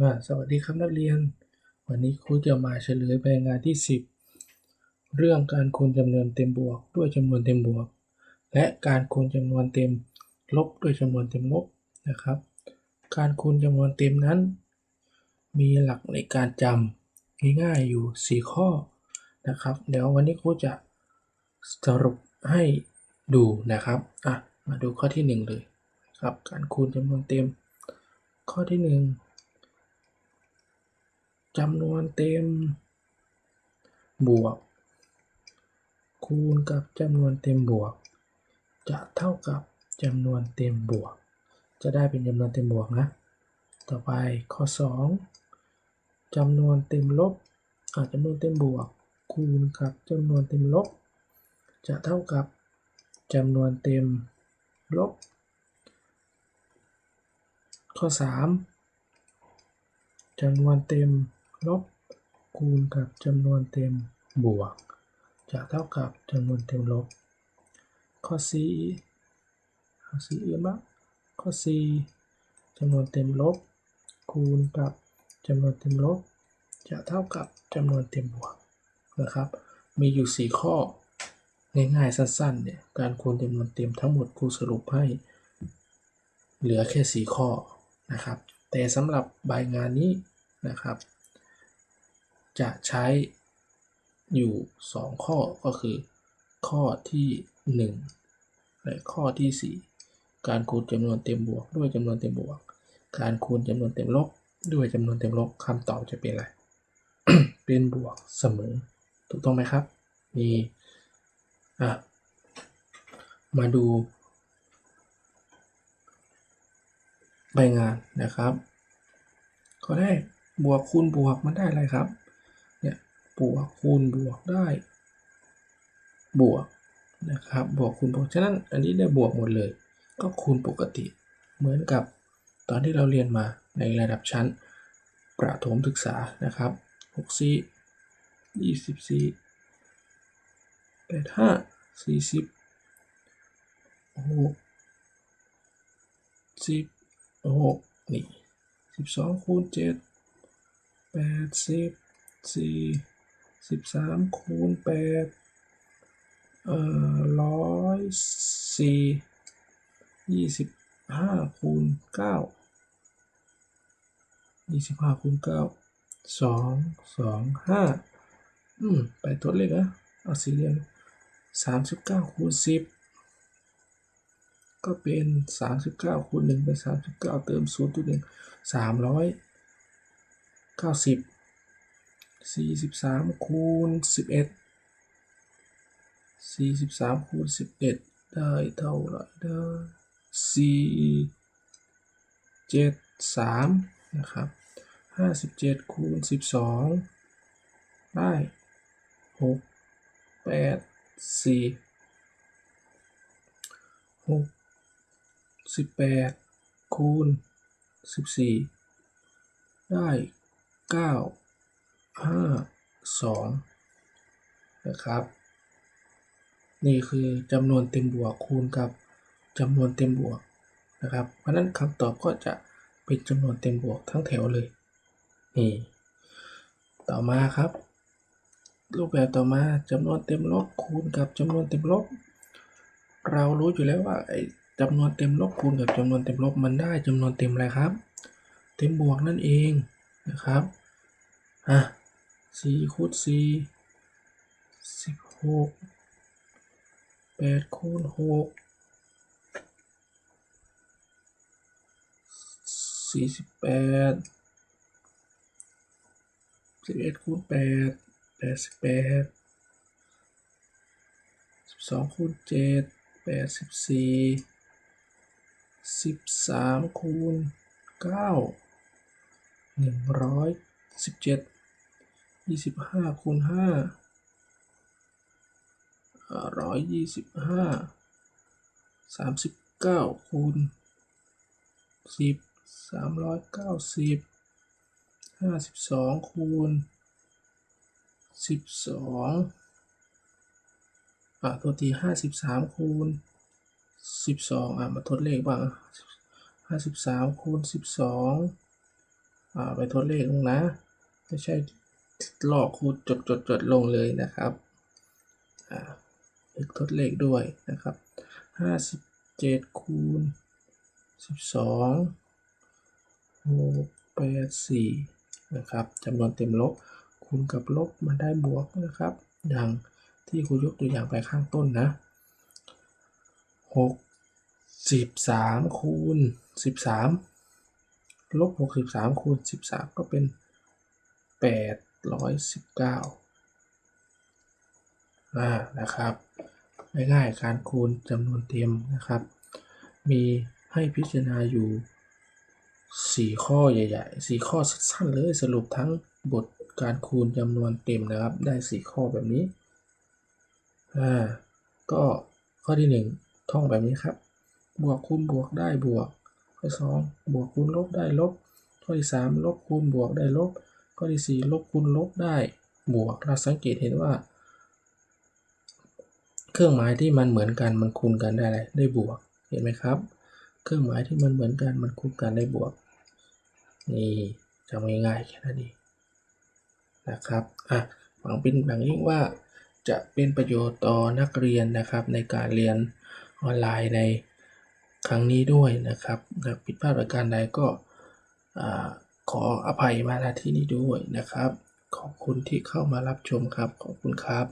อ่าสวัสดีครับนักเรียน วันนี้ครูจะมาเฉลยใบงานที่ 10 เรื่องการคูณจำนวนเต็มบวก ด้วยจำนวนเต็มบวก และการคูณจำนวนเต็มลบด้วยจำนวนเต็มลบนะครับ การคูณจำนวนเต็มนั้น มีหลักในการจำง่ายๆอยู่ 4 ข้อนะครับ เดี๋ยววันนี้ครูจะสรุปให้ดูนะครับอะมาดูข้อที่ 1 เลยครับการคูณจำนวนเต็ม ข้อที่ 1 จำนวนเต็ม บวก คูณกับจำนวนเต็มบวก จะเท่ากับจำนวนเต็มบวก จะได้เป็นจำนวนเต็มบวกนะ ต่อไปข้อ 2จำนวนเต็มลบอาจจำนวนเต็มบวก คูณกับจำนวนเต็มลบ จะเท่ากับจำนวนเต็มลบ ข้อ 3จำนวนเต็ม ลบคูณกับจำนวนเต็มบวก จะเท่ากับจำนวนเต็มลบ ข้อ4ข้อ4อื่นบ้างข้อ4จำนวนเต็มลบ คูณกับจำนวนเต็มลบ จะเท่ากับจำนวนเต็มบวกนะครับ มีอยู่ 4 ข้อ ง่ายๆ สั้นๆ เนี่ย การคูณจำนวนเต็มทั้งหมดครูสรุปให้ เหลือแค่ 4 ข้อนะครับ แต่สำหรับใบงานนี้นะครับ จะใช้อยู่ 2 ข้อก็คือ ข้อที่ 1 และข้อที่ 4 การคูณจำนวนเต็มบวก ด้วยจำนวนเต็มบวก การคูณจำนวนเต็มลบ ด้วยจำนวนเต็มลบคำตอบจะเป็นอะไร เป็นบวกเสมอ ถูกต้องไหมครับมีอะมาดูใบงานนะครับ ข้อแรกบวกคูณบวกมันได้อะไรครับ บวกคูณบวกได้ บวกนะครับบวกคูณบวกฉะนั้นอันนี้ได้บวกหมดเลย ก็คูณปกติ เหมือนกับตอนที่เราเรียนมาในระดับชั้น ประถมศึกษานะครับ6 4 24 8 5 40 6 10 6นี่12คูณ7แปด สิบสามคูณแปดเอ่อร้อยสี่ยี่สิบห้าคูณเก้ายี่สิบห้าคูณเก้าสองสองห้าอืมไปตัวเลขนะเอาสี่เหลี่ยมสามสิบเก้าคูณสิบก็เป็นสามสิบเก้าคูณหนึ่งเป็นสามสิบเก้าเติมศูนย์ตัวหนึ่งสามร้อยเก้าสิบ สี่สิบสามคูณสิบเอ็ดสี่สิบสามคูณสิบเอ็ดได้เท่าไหร่ได้สี่เจ็ดสามนะครับห้าสิบเจ็ดคูณสิบสองได้หกแปดสี่หกสิบแปดคูณสิบสี่ได้เก้า ห้าสองนะครับ นี่คือจำนวนเต็มบวกคูณกับจำนวนเต็มบวกนะครับ เพราะฉะนั้นคำตอบก็จะเป็นจำนวนเต็มบวกทั้งแถวเลย นี่ ต่อมาครับ รูปแบบต่อมาจำนวนเต็มลบคูณกับจำนวนเต็มลบ เรารู้อยู่แล้วว่าไอ้จำนวนเต็มลบคูณกับจำนวนเต็มลบมันได้จำนวนเต็มอะไรครับ เต็มบวกนั่นเองนะครับ อะ สี่คูณสี่สิบหกแปดคูณหกสี่สิบแปดสิบเอ็ดคูณแปดแปดสิบแปดสิบสองคูณเจ็ดแปดสิบสี่สิบสามคูณเก้าหนึ่งร้อยสิบเจ็ด ยี่สิบห้าคูณห้าร้อยยี่สิบห้าสามสิบเก้าคูณสิบสามร้อยเก้าสิบห้าสิบสองคูณสิบสองอะตัวที่ห้าสิบสามคูณสิบสองอะมาทดเลขบ้างห้าสิบสามคูณสิบสองอ่าไปทดเลขลงนะไม่ใช่ ลอกคูณจดจดจดลงเลยนะครับอ่าเลขทดเลขด้วยนะครับห้าสิบเจ็ดคูณสิบสองหกแปดสี่นะครับจำนวนเต็มลบคูณกับลบมาได้บวกนะครับ อย่างที่ครูยกตัวอย่างไปข้างต้นนะหกสิบสามคูณสิบสามลบหกสิบสามคูณสิบสามก็เป็นแปด ร้อยสิบเก้าอ่านะครับง่ายๆการคูณจำนวนเต็มนะครับ มีให้พิจารณาอยู่ 4 ข้อใหญ่ๆ 4 ข้อสั้นๆเลยสรุปทั้งบทการคูณจำนวนเต็มนะครับ ได้ 4 ข้อแบบนี้อ่าก็ข้อที่ 1 ท่องแบบนี้ครับ บวกคูณบวกได้บวก ข้อ 2 บวกคูณลบได้ลบ ข้อที่ 3 ลบคูณบวกได้ลบ ข้อที่ 4 ลบคูณลบได้บวกเราสังเกตเห็นว่า เครื่องหมายที่มันเหมือนกันมันคูณกันได้อะไรได้บวกเห็นไหมครับ เครื่องหมายที่มันเหมือนกันมันคูณกันได้บวกนี่จำง่ายๆแค่นั้นเองนะครับอะหวังเป็นหวังยิ่งว่าจะเป็นประโยชน์ต่อนักเรียนนะครับในการเรียนออนไลน์ในครั้งนี้ด้วยนะครับหากผิดพลาดประการใดก็อ่า ขออภัยมาณที่นี้ด้วยนะครับ ขอบคุณที่เข้ามารับชมครับ ขอบคุณครับ